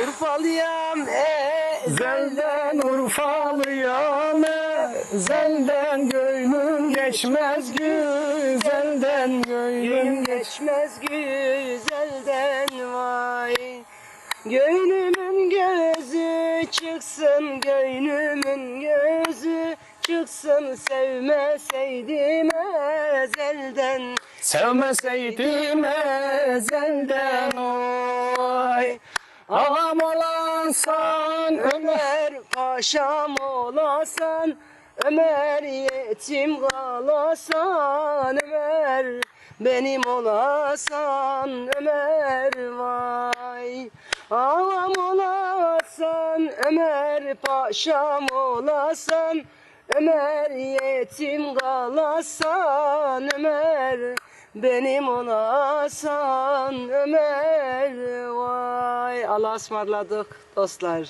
Urfalıyam Zelden Urfalıyam Zelden gönlüm geçmez güzelden gönlüm geçmez güzelden vay. Gönlümün gözü çıksın Gönlümün gözü çıksın. Sevmeseydim ezelden Sevmeseydim ezelden oy Ağam olansan Ömer paşam olasan Ömer yetim kalasan Ömer benim olasan Ömer vay. Ağam olasan Ömer paşam olasan Ömer yetim kalasan Ömer benim olasan Ömer vay Allah'a ısmarladık dostlar.